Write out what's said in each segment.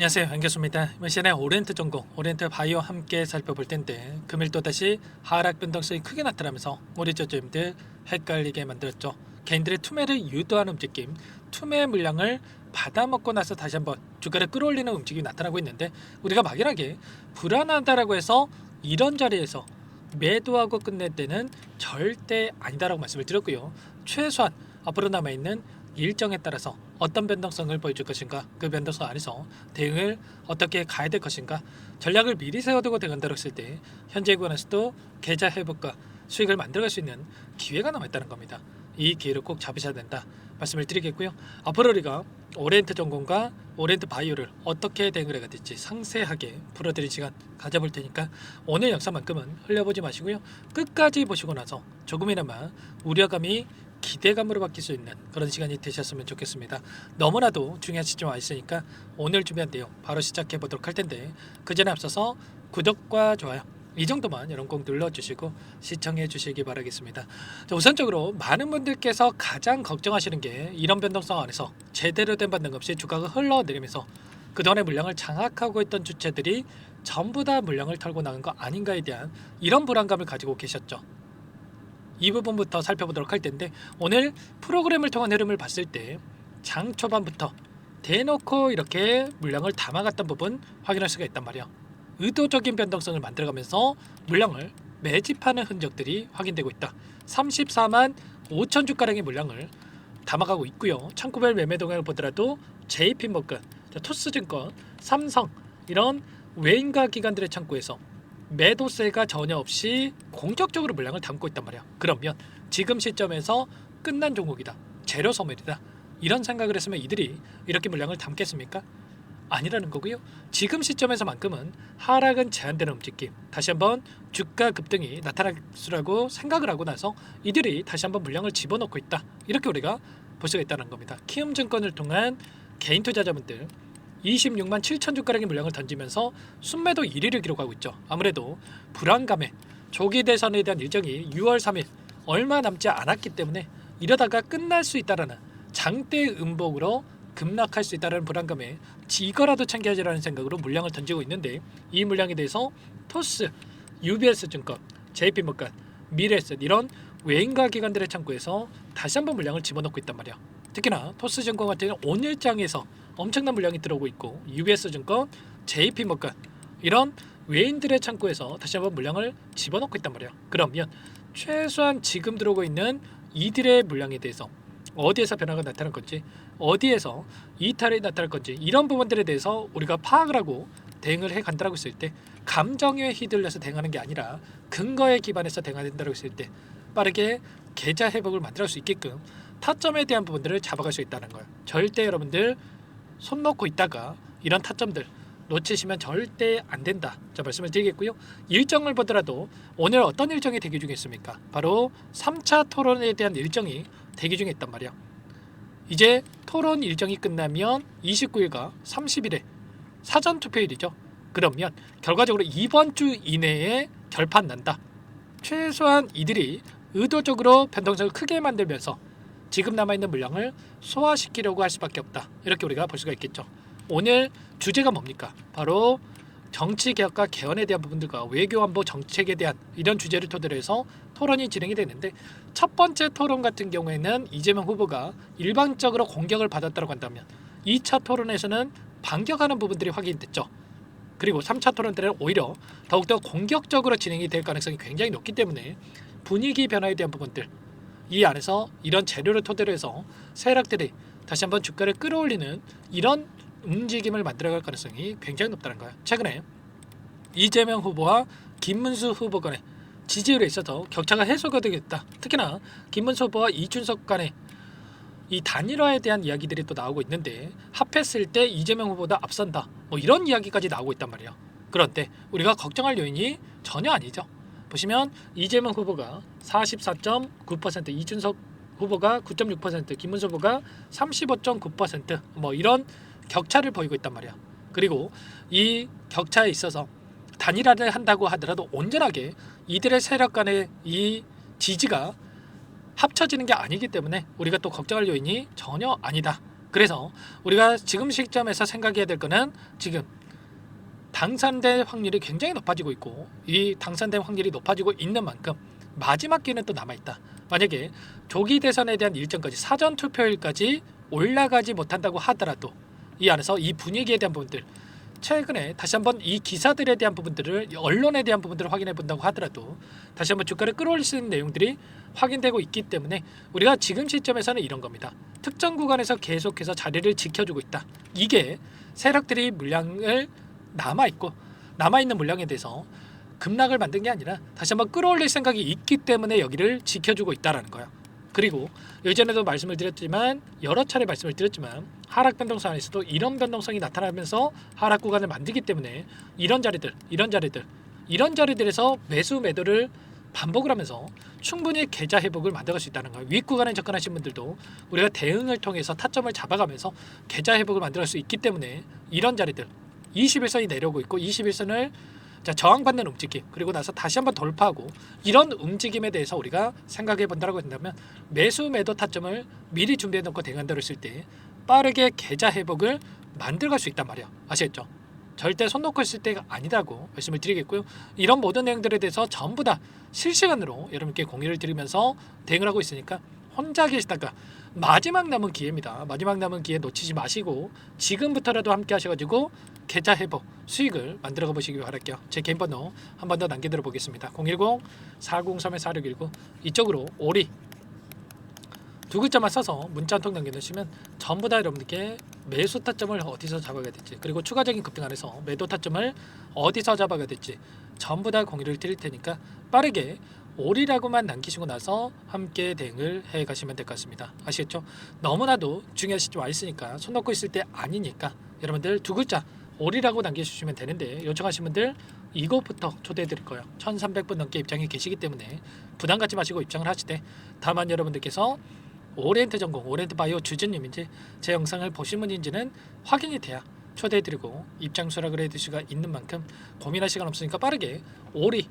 안녕하세요. 안교수입니다. 이번 시간에 오리엔트 전공 오리엔트 바이오 함께 살펴볼 텐데 금일 또다시 하락 변동성이 크게 나타나면서 우리 저점들 헷갈리게 만들었죠. 개인들의 투매를 유도하는 움직임 투매 물량을 받아먹고 나서 다시 한번 주가를 끌어올리는 움직임이 나타나고 있는데 우리가 막연하게 불안하다라고 해서 이런 자리에서 매도하고 끝낼 때는 절대 아니다라고 말씀을 드렸고요. 최소한 앞으로 남아있는 일정에 따라서 어떤 변동성을 보여줄 것인가 그 변동성 안에서 대응을 어떻게 가야 될 것인가 전략을 미리 세워두고 대응한다고 했을 때 현재 구간에서도 계좌 회복과 수익을 만들어갈 수 있는 기회가 남아있다는 겁니다. 이 기회를 꼭 잡으셔야 된다 말씀을 드리겠고요. 앞으로 우리가 오리엔트 전공과 오리엔트 바이오를 어떻게 대응을 해야 될지 상세하게 풀어드릴 시간 가져볼 테니까 오늘 영상만큼은 흘려보지 마시고요. 끝까지 보시고 나서 조금이나마 우려감이 기대감으로 바뀔 수 있는 그런 시간이 되셨으면 좋겠습니다. 너무나도 중요한 시점 와 있으니까 오늘 준비한 내용 바로 시작해 보도록 할 텐데 그 전에 앞서서 구독과 좋아요 이 정도만 이런 꼭 눌러주시고 시청해 주시기 바라겠습니다. 자, 우선적으로 많은 분들께서 가장 걱정하시는 게 이런 변동성 안에서 제대로 된 반등 없이 주가가 흘러내리면서 그동안의 물량을 장악하고 있던 주체들이 전부 다 물량을 털고 나간 거 아닌가에 대한 이런 불안감을 가지고 계셨죠. 이 부분부터 살펴보도록 할 텐데 오늘 프로그램을 통한 흐름을 봤을 때 장 초반부터 대놓고 이렇게 물량을 담아갔던 부분 확인할 수가 있단 말이야. 의도적인 변동성을 만들어가면서 물량을 매집하는 흔적들이 확인되고 있다. 34만 5천 주가량의 물량을 담아가고 있고요. 창구별 매매 동향을 보더라도 JP모건, 토스증권, 삼성 이런 외인가 기관들의 창구에서 매도세가 전혀 없이 공격적으로 물량을 담고 있단 말이야. 그러면 지금 시점에서 끝난 종목이다. 재료 소멸이다. 이런 생각을 했으면 이들이 이렇게 물량을 담겠습니까? 아니라는 거고요. 지금 시점에서만큼은 하락은 제한되는 움직임. 다시 한번 주가 급등이 나타날 수라고 생각을 하고 나서 이들이 다시 한번 물량을 집어넣고 있다. 이렇게 우리가 볼 수가 있다는 겁니다. 키움증권을 통한 개인 투자자분들 26만 7천 주가량의 물량을 던지면서 순매도 1위를 기록하고 있죠. 아무래도 불안감에 조기 대선에 대한 일정이 6월 3일 얼마 남지 않았기 때문에 이러다가 끝날 수 있다라는 장대 음복으로 급락할 수 있다는 불안감에 이거라도 챙겨야지라는 생각으로 물량을 던지고 있는데 이 물량에 대해서 토스, UBS 증권, JP모건, 미래에셋 이런 외인가 기관들의 창구에서 다시 한번 물량을 집어넣고 있단 말이야. 특히나 토스 증권 같은 경우는 오늘장에서 엄청난 물량이 들어오고 있고 UBS 증권, JP모건 이런 외인들의 창구에서 다시 한번 물량을 집어넣고 있단 말이야. 그러면 최소한 지금 들어오고 있는 이들의 물량에 대해서 어디에서 변화가 나타날 건지 어디에서 이탈이 나타날 건지 이런 부분들에 대해서 우리가 파악을 하고 대응을 해 간다라고 했을 때 감정에 휘둘려서 대응하는 게 아니라 근거에 기반해서 대응한다고 했을 때 빠르게 계좌 회복을 만들어 수 있게끔 타점에 대한 부분들을 잡아갈 수 있다는 거예요. 절대 여러분들 손 놓고 있다가 이런 타점들 놓치시면 절대 안 된다. 자 말씀을 드리겠고요. 일정을 보더라도 오늘 어떤 일정이 대기 중에 있습니까? 바로 3차 토론에 대한 일정이 대기 중에 있단 말이야. 이제 토론 일정이 끝나면 29일과 30일에 사전 투표일이죠. 그러면 결과적으로 이번 주 이내에 결판 난다. 최소한 이들이 의도적으로 변동성을 크게 만들면서 지금 남아 있는 물량을 소화시키려고 할 수밖에 없다. 이렇게 우리가 볼 수가 있겠죠. 오늘 주제가 뭡니까? 바로 정치 개혁과 개헌에 대한 부분들과 외교 안보 정책에 대한 이런 주제를 토대로 해서 토론이 진행이 되는데 첫 번째 토론 같은 경우에는 이재명 후보가 일방적으로 공격을 받았다고 한다면 2차 토론에서는 반격하는 부분들이 확인됐죠. 그리고 3차 토론 때는 오히려 더욱더 공격적으로 진행이 될 가능성이 굉장히 높기 때문에 분위기 변화에 대한 부분들 이 안에서 이런 재료를 토대로 해서 세력들이 다시 한번 주가를 끌어올리는 이런 움직임을 만들어갈 가능성이 굉장히 높다는 거예요. 최근에 이재명 후보와 김문수 후보 간의 지지율에 있어서 격차가 해소가 되겠다. 특히나 김문수 후보와 이준석 간의 이 단일화에 대한 이야기들이 또 나오고 있는데 합했을 때 이재명 후보보다 앞선다. 뭐 이런 이야기까지 나오고 있단 말이에요. 그런데 우리가 걱정할 요인이 전혀 아니죠. 보시면 이재명 후보가 44.9%, 이준석 후보가 9.6%, 김문수 후보가 35.9%뭐 이런 격차를 보이고 있단 말이야. 그리고 이 격차에 있어서 단일화를 한다고 하더라도 온전하게 이들의 세력 간의 이 지지가 합쳐지는 게 아니기 때문에 우리가 또 걱정할 요인이 전혀 아니다. 그래서 우리가 지금 시점에서 생각해야 될 거는 지금 당선될 확률이 굉장히 높아지고 있고 이 당선될 확률이 높아지고 있는 만큼 마지막 기회는 또 남아 있다. 만약에 조기 대선에 대한 일정까지 사전 투표일까지 올라가지 못한다고 하더라도 이 안에서 이 분위기에 대한 부분들 최근에 다시 한번 이 기사들에 대한 부분들을 언론에 대한 부분들을 확인해 본다고 하더라도 다시 한번 주가를 끌어올릴 수 있는 내용들이 확인되고 있기 때문에 우리가 지금 시점에서는 이런 겁니다. 특정 구간에서 계속해서 자리를 지켜주고 있다. 이게 세력들이 물량을 남아 있고 남아 있는 물량에 대해서 급락을 만든 게 아니라 다시 한번 끌어올릴 생각이 있기 때문에 여기를 지켜주고 있다라는 거예요. 그리고 예전에도 말씀을 드렸지만 여러 차례 말씀을 드렸지만 하락 변동성 안에서도 이런 변동성이 나타나면서 하락 구간을 만들기 때문에 이런 자리들, 이런 자리들, 이런 자리들에서 매수 매도를 반복을 하면서 충분히 계좌 회복을 만들어갈 수 있다는 거예요. 윗 구간에 접근하신 분들도 우리가 대응을 통해서 타점을 잡아가면서 계좌 회복을 만들어갈 수 있기 때문에 이런 자리들 21선이 내려오고 있고 21선을 자 저항받는 움직임 그리고 나서 다시 한번 돌파하고 이런 움직임에 대해서 우리가 생각해 본다고 한다면 매수 매도 타점을 미리 준비해 놓고 대응한다고 했을 때 빠르게 계좌 회복을 만들어갈 수 있단 말이야 아시겠죠? 절대 손 놓고 있을 때가 아니다고 말씀을 드리겠고요. 이런 모든 내용들에 대해서 전부 다 실시간으로 여러분께 공유를 드리면서 대응을 하고 있으니까 혼자 계시다가 마지막 남은 기회입니다. 마지막 남은 기회 놓치지 마시고 지금부터라도 함께 하셔가지고 계좌 회복 수익을 만들어가 보시기 바랄게요. 제 개인 번호 한 번 더 남겨드려 보겠습니다. 010-403-4619 이쪽으로 오리 두 글자만 써서 문자 한 통 남겨주시면 전부 다 여러분들께 매수 타점을 어디서 잡아야 될지 그리고 추가적인 급등 안에서 매도 타점을 어디서 잡아야 될지 전부 다 공유를 드릴 테니까 빠르게 올이라고만 남기시고 나서 함께 대응을 해 가시면 될 것 같습니다. 아시겠죠? 너무나도 중요한 시점 와 있으니까 손 놓고 있을 때 아니니까 여러분들 두 글자 올이라고 남겨주시면 되는데 요청하신 분들 이것부터 초대해 드릴 거예요. 1300분 넘게 입장이 계시기 때문에 부담 갖지 마시고 입장을 하시되 다만 여러분들께서 오리엔트 전공, 오리엔트 바이오 주주님인지 제 영상을 보신 분인지는 확인이 돼야 초대해드리고 입장 수락을 해드릴 수가 있는 만큼 고민할 시간 없으니까 빠르게 오리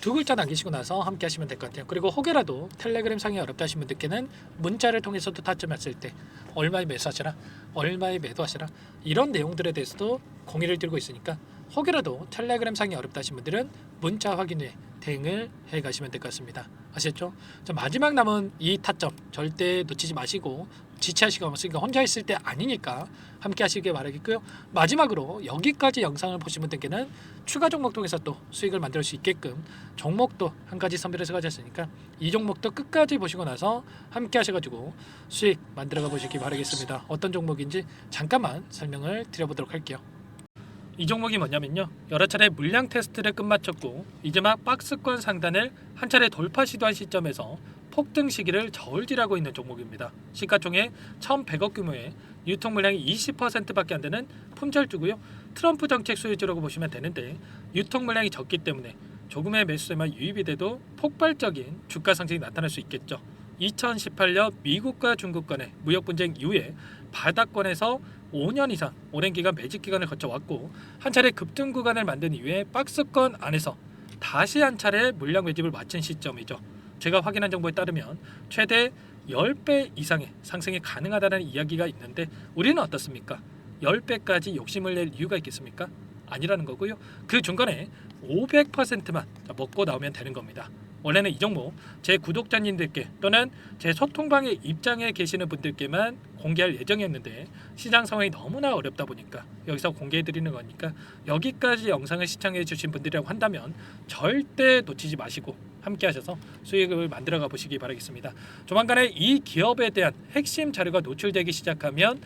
두 글자 남기시고 나서 함께 하시면 될 것 같아요. 그리고 혹여라도 텔레그램 상이 어렵다 하신 분들께는 문자를 통해서도 타점했을 때 얼마에 매수하시라, 얼마에 매도하시라 이런 내용들에 대해서도 공유를 드리고 있으니까 혹여라도 텔레그램 상이 어렵다 하신 분들은 문자 확인 후에 대응을 해 가시면 될 것 같습니다. 아시겠죠? 자, 마지막 남은 이 타점 절대 놓치지 마시고 지체할 시간 없으니까 혼자 있을 때 아니니까 함께 하시길 바라겠고요. 마지막으로 여기까지 영상을 보신 분들께는 추가 종목 통해서 또 수익을 만들 수 있게끔 종목도 한 가지 선별해서 가졌으니까 이 종목도 끝까지 보시고 나서 함께 하셔가지고 수익 만들어가 보시기 바라겠습니다. 어떤 종목인지 잠깐만 설명을 드려보도록 할게요. 이 종목이 뭐냐면요. 여러 차례 물량 테스트를 끝마쳤고 이제 막 박스권 상단을 한 차례 돌파 시도한 시점에서 폭등 시기를 저울질하고 있는 종목입니다. 시가총액 1,100억 규모의 유통 물량이 20%밖에 안 되는 품절주고요. 트럼프 정책 수혜주라고 보시면 되는데 유통 물량이 적기 때문에 조금의 매수세만 유입이 돼도 폭발적인 주가 상승이 나타날 수 있겠죠. 2018년 미국과 중국 간의 무역 분쟁 이후에 바닥권에서 5년 이상 오랜 기간 매집 기간을 거쳐 왔고 한 차례 급등 구간을 만든 이후에 박스권 안에서 다시 한 차례 물량 매집을 마친 시점이죠. 제가 확인한 정보에 따르면 최대 10배 이상의 상승이 가능하다는 이야기가 있는데 우리는 어떻습니까? 10배까지 욕심을 낼 이유가 있겠습니까? 아니라는 거고요. 그 중간에 500%만 먹고 나오면 되는 겁니다. 원래는 이 종목 제 구독자님들께 또는 제 소통방에 입장에 계시는 분들께만 공개할 예정이었는데 시장 상황이 너무나 어렵다 보니까 여기서 공개해 드리는 거니까 여기까지 영상을 시청해 주신 분들이라고 한다면 절대 놓치지 마시고 함께 하셔서 수익을 만들어 가 보시기 바라겠습니다. 조만간에 이 기업에 대한 핵심 자료가 노출되기 시작하면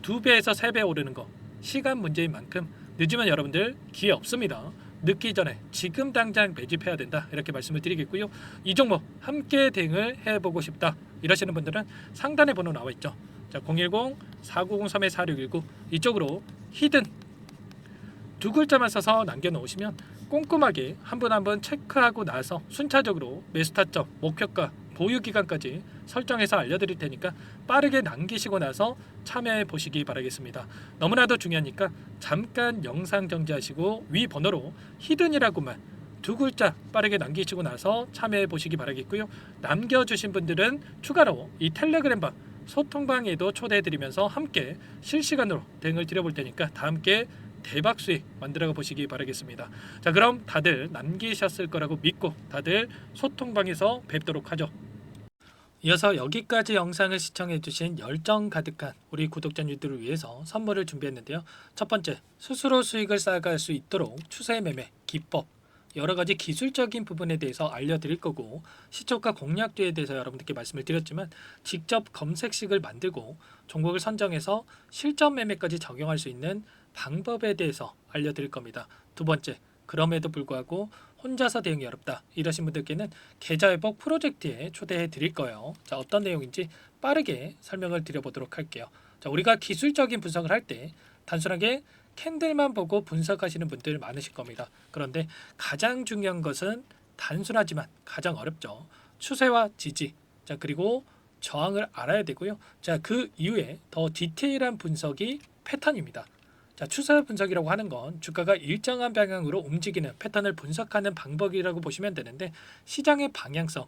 두 배에서 세 배 오르는 거 시간 문제인 만큼 늦으면 여러분들 기회 없습니다. 늦기 전에 지금 당장 매집해야 된다 이렇게 말씀을 드리겠고요. 이 종목 함께 대응을 해보고 싶다 이러시는 분들은 상단에 번호 나와 있죠. 자 010-4903-4619 이쪽으로 히든 두 글자만 써서 남겨놓으시면 꼼꼼하게 한 분 한 분 체크하고 나서 순차적으로 매수 타점, 목표가, 보유 기간까지 설정해서 알려드릴 테니까 빠르게 남기시고 나서 참여해 보시기 바라겠습니다. 너무나도 중요하니까 잠깐 영상 정지하시고 위 번호로 히든이라고만 두 글자 빠르게 남기시고 나서 참여해 보시기 바라겠고요. 남겨주신 분들은 추가로 이 텔레그램방 소통방에도 초대해드리면서 함께 실시간으로 대응을 드려볼 테니까 다 함께 대박 수익 만들어가 보시기 바라겠습니다. 자 그럼 다들 남기셨을 거라고 믿고 다들 소통방에서 뵙도록 하죠. 이어서 여기까지 영상을 시청해주신 열정 가득한 우리 구독자님들을 위해서 선물을 준비했는데요. 첫 번째, 스스로 수익을 쌓아갈 수 있도록 추세 매매 기법 여러 가지 기술적인 부분에 대해서 알려드릴 거고 시초가 공략도에 대해서 여러분들께 말씀을 드렸지만 직접 검색식을 만들고 종목을 선정해서 실전 매매까지 적용할 수 있는 방법에 대해서 알려드릴 겁니다. 두 번째, 그럼에도 불구하고 혼자서 대응이 어렵다 이러신 분들께는 계좌 회복 프로젝트에 초대해 드릴 거예요. 자 어떤 내용인지 빠르게 설명을 드려보도록 할게요. 자 우리가 기술적인 분석을 할 때 단순하게 캔들만 보고 분석하시는 분들 많으실 겁니다. 그런데 가장 중요한 것은 단순하지만 가장 어렵죠. 추세와 지지, 자 그리고 저항을 알아야 되고요. 자 그 이후에 더 디테일한 분석이 패턴입니다. 자 추세 분석이라고 하는 건 주가가 일정한 방향으로 움직이는 패턴을 분석하는 방법이라고 보시면 되는데 시장의 방향성,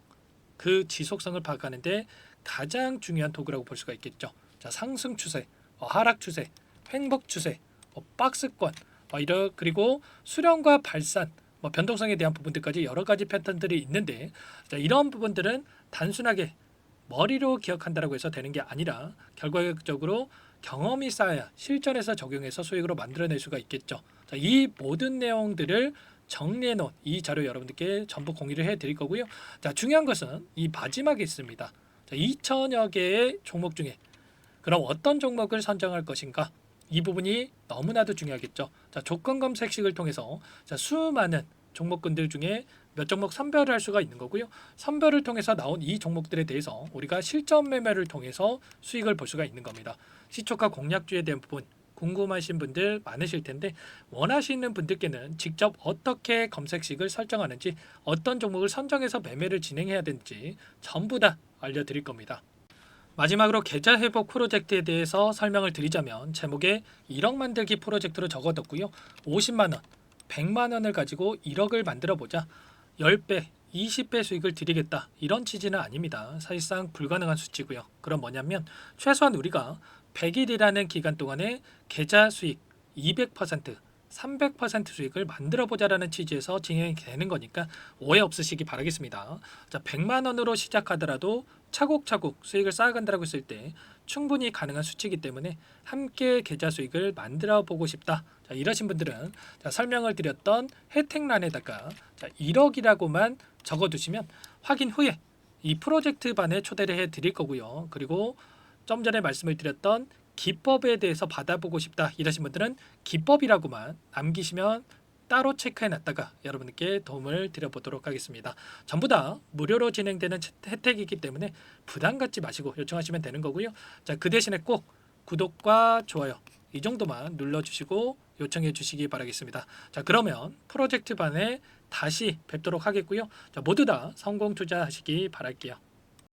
그 지속성을 파악하는데 가장 중요한 도구라고 볼 수가 있겠죠. 자 상승 추세, 어, 하락 추세, 횡복 추세, 뭐 박스권, 어, 이러 그리고 수렴과 발산, 뭐 변동성에 대한 부분들까지 여러 가지 패턴들이 있는데 자, 이런 부분들은 단순하게 머리로 기억한다라고 해서 되는 게 아니라 결과적으로 경험이 쌓아야 실전에서 적용해서 수익으로 만들어낼 수가 있겠죠. 자, 이 모든 내용들을 정리해 놓은 이 자료 여러분들께 전부 공유를 해 드릴 거고요. 자, 중요한 것은 이 마지막에 있습니다. 자, 2천여 개의 종목 중에 그럼 어떤 종목을 선정할 것인가? 이 부분이 너무나도 중요하겠죠. 자, 조건 검색식을 통해서 자, 수많은 종목군들 중에 몇 종목 선별을 할 수가 있는 거고요. 선별을 통해서 나온 이 종목들에 대해서 우리가 실전 매매를 통해서 수익을 볼 수가 있는 겁니다. 시초가 공략주에 대한 부분 궁금하신 분들 많으실 텐데 원하시는 분들께는 직접 어떻게 검색식을 설정하는지 어떤 종목을 선정해서 매매를 진행해야 되는지 전부 다 알려드릴 겁니다. 마지막으로 계좌 회복 프로젝트에 대해서 설명을 드리자면 제목에 1억 만들기 프로젝트로 적어뒀고요. 50만 원, 100만 원을 가지고 1억을 만들어 보자. 10배, 20배 수익을 드리겠다. 이런 취지는 아닙니다. 사실상 불가능한 수치고요. 그럼 뭐냐면 최소한 우리가 100일이라는 기간 동안에 계좌 수익 200%, 300% 수익을 만들어 보자라는 취지에서 진행이 되는 거니까 오해 없으시기 바라겠습니다. 자, 100만 원으로 시작하더라도 차곡차곡 수익을 쌓아간다고 했을 때 충분히 가능한 수치이기 때문에 함께 계좌 수익을 만들어 보고 싶다. 자, 이러신 분들은 자, 설명을 드렸던 혜택란에다가 자, 1억이라고만 적어두시면 확인 후에 이 프로젝트 반에 초대를 해 드릴 거고요. 그리고 좀 전에 말씀을 드렸던 기법에 대해서 받아보고 싶다 이러신 분들은 기법이라고만 남기시면 따로 체크해 놨다가 여러분께 도움을 드려보도록 하겠습니다. 전부 다 무료로 진행되는 채- 혜택이기 때문에 부담 갖지 마시고 요청하시면 되는 거고요. 자, 그 대신에 꼭 구독과 좋아요 이 정도만 눌러주시고 요청해 주시기 바라겠습니다. 자, 그러면 프로젝트 반에 다시 뵙도록 하겠고요. 자, 모두 다 성공 투자하시기 바랄게요.